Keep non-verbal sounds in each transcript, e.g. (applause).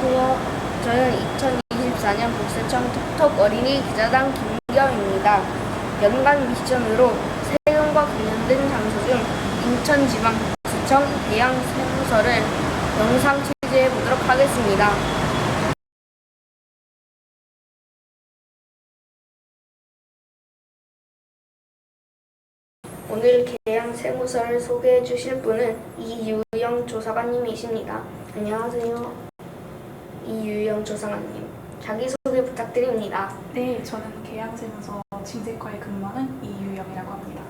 안녕하세요. 저는 2024년 국세청 톡톡 어린이 기자단 김경입니다. 연간 미션으로 세금과 관련된 장소 중 인천지방국세청 대양 세무서를 영상 취재해 보도록 하겠습니다. 오늘 계양 세무서를 소개해 주실 분은 이유영 조사관님이십니다. 안녕하세요. 이유영 조사관님. 자기소개 부탁드립니다. 네, 저는 계양세무서 징세과에 근무하는 이유영이라고 합니다.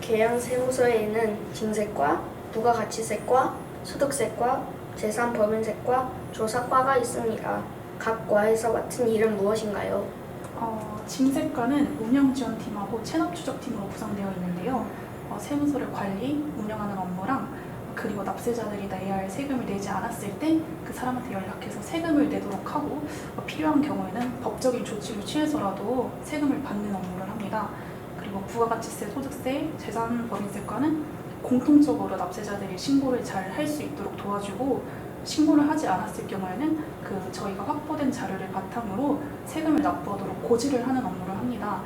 계양 세무서에는 징세과, 부가가치세과, 소득세과, 재산법인세과, 조사과가 있습니다. 각 과에서 맡은 일은 무엇인가요? 어, 징세과는 운영지원팀하고 체납추적팀으로 구성되어 있는데요. 어, 세무서를 관리, 그리고 납세자들이 내야 할 세금을 내지 않았을 때 그 사람한테 연락해서 세금을 내도록 하고 어, 필요한 경우에는 법적인 조치를 취해서라도 세금을 받는 업무를 합니다. 그리고 부가가치세, 소득세, 재산법인세과는 공통적으로 납세자들이 신고를 잘 할 수 있도록 도와주고 신고를 하지 않았을 경우에는 그 저희가 확보된 자료를 바탕으로 세금을 납부하도록 고지를 하는 업무를 합니다.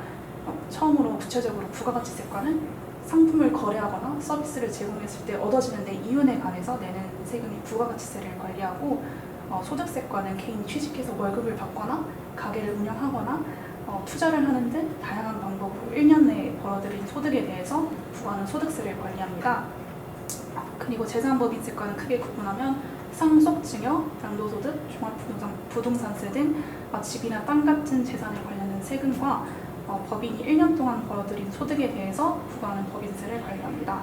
어, 처음으로 구체적으로 부가가치세과는 상품을 거래하거나 서비스를 제공했을 때 얻어지는 데 이윤에 관해서 내는 세금이 부가가치세를 관리하고 어, 소득세과는 개인이 취직해서 월급을 받거나 가게를 운영하거나 어, 투자를 하는 등 다양한 방법으로 1년 내에 벌어들인 소득에 대해서 부과하는 소득세를 관리합니다. 그리고 재산법인세과는 크게 구분하면 상속, 증여, 양도소득, 종합부동산 부동산세 등 어, 집이나 땅 같은 재산에 관련된 세금과 어, 법인이 1년 동안 벌어들인 소득에 대해서 부과하는 법인세를 관리합니다.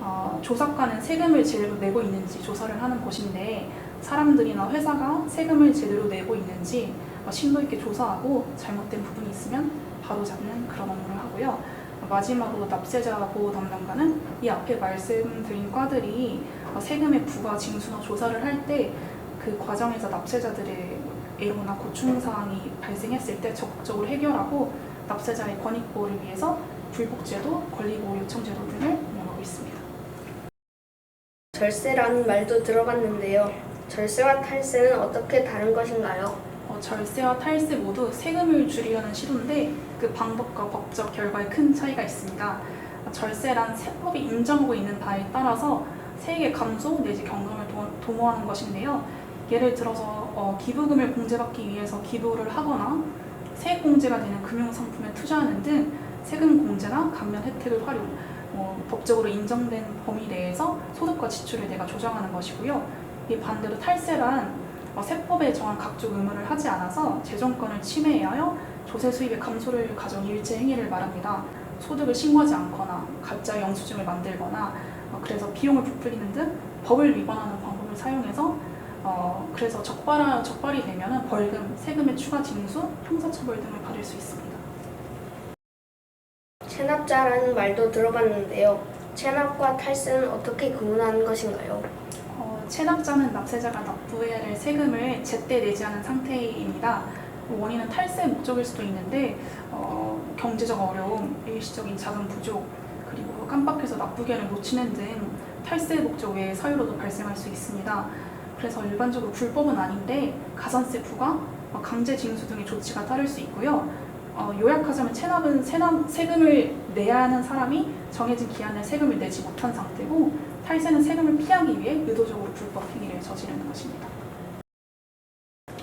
어, 조사과는 세금을 제대로 내고 있는지 조사를 하는 곳인데 사람들이나 회사가 세금을 제대로 내고 있는지 어, 심도 있게 조사하고 잘못된 부분이 있으면 바로 잡는 그런 업무를 하고요. 어, 마지막으로 납세자 보호 담당관은 이 앞에 말씀드린 과들이 어, 세금의 부과 징수나 조사를 할 때 그 과정에서 납세자들의 애로나 고충 사항이 발생했을 때 적극적으로 해결하고 납세자의 권익 보호를 위해서 불복제도, 권리보호 요청제도 등을 운영하고 있습니다. 절세라는 말도 들어봤는데요. 절세와 탈세는 어떻게 다른 것인가요? 어, 절세와 탈세 모두 세금을 줄이려는 시도인데 그 방법과 법적 결과에 큰 차이가 있습니다. 어, 절세란 세법이 인정하고 있는 바에 따라서 세액의 감소 내지 경감을 도- 도모하는 것인데요. 예를 들어서 어, 기부금을 공제받기 위해서 기부를 하거나 세액 공제가 되는 금융 상품에 투자하는 등 세금 공제나 감면 혜택을 활용, 어, 법적으로 인정된 범위 내에서 소득과 지출을 내가 조정하는 것이고요. 이 반대로 탈세란 어, 세법에 정한 각종 의무를 하지 않아서 재정권을 침해하여 조세 수입의 감소를 가져온 일체 행위를 말합니다. 소득을 신고하지 않거나 가짜 영수증을 만들거나 어, 그래서 비용을 부풀리는 등 법을 위반하는 방법을 사용해서 어, 그래서 적발 적발이 되면은 벌금, 세금의 추가 징수, 형사처벌 등을 받을 수 있습니다. 체납자라는 말도 들어봤는데요. 체납과 탈세는 어떻게 구분하는 것인가요? 어, 체납자는 납세자가 납부해야 할 세금을 제때 내지 않은 상태입니다. 원인은 탈세 목적일 수도 있는데 어, 경제적 어려움, 일시적인 자금 부족, 그리고 깜빡해서 납부기한을 놓치는 등 탈세 목적 외의 사유로도 발생할 수 있습니다. 그래서 일반적으로 불법은 아닌데 가산세 부과, 어, 강제 징수 등의 조치가 따를 수 있고요. 어, 요약하자면 체납은 세납, 세금을 내야 하는 사람이 정해진 기한에 세금을 내지 못한 상태고 탈세는 세금을 피하기 위해 의도적으로 불법 행위를 저지르는 것입니다.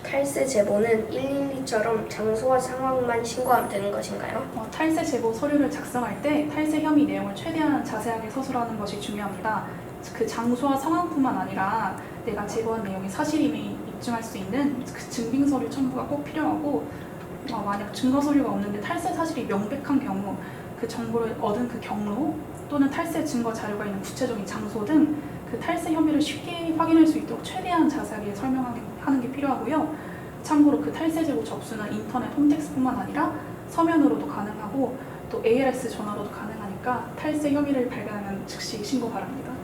탈세 제보는 112처럼 장소와 상황만 신고하면 되는 것인가요? 어, 탈세 제보 서류를 작성할 때 탈세 혐의 내용을 최대한 자세하게 서술하는 것이 중요합니다. 그 장소와 상황뿐만 아니라 내가 제보한 내용이 사실임을 입증할 수 있는 그 증빙 서류 첨부가 꼭 필요하고 어, 만약 증거 서류가 없는데 탈세 사실이 명백한 경우 그 정보를 얻은 그 경로 또는 탈세 증거 자료가 있는 구체적인 장소 등 그 탈세 혐의를 쉽게 확인할 수 있도록 최대한 자세하게 설명하는 게 필요하고요. 참고로 그 탈세 제보 접수는 인터넷 홈택스뿐만 아니라 서면으로도 가능하고 또 ALS 전화로도 가능하니까 탈세 혐의를 발견하면 즉시 신고 바랍니다.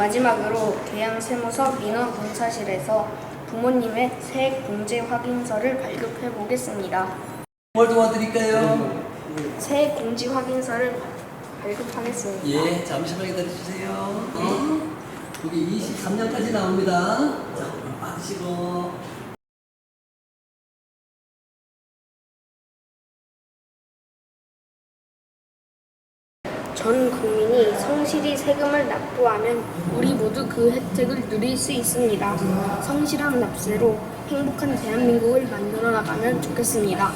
마지막으로 계양세무서 민원봉사실에서 부모님의 세액 공제 확인서를 발급해 보겠습니다. 뭘 도와드릴까요? 세액 공제 확인서를 발급하겠습니다. 예, 잠시만 기다려주세요. 어? 여기 23년까지 나옵니다. 자, 받으시고. 전 국민이 성실히 세금을 납부하면 우리 모두 그 혜택을 누릴 수 있습니다. 성실한 납세로 행복한 대한민국을 만들어 나가면 좋겠습니다.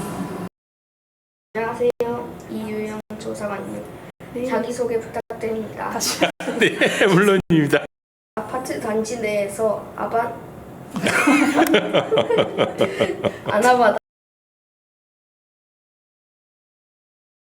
안녕하세요. 이유영 조사관님. 자기소개 부탁드립니다. 다시 (laughs) 네, 물론입니다. 아파트 단지 내에서 아반 (laughs) 아나바다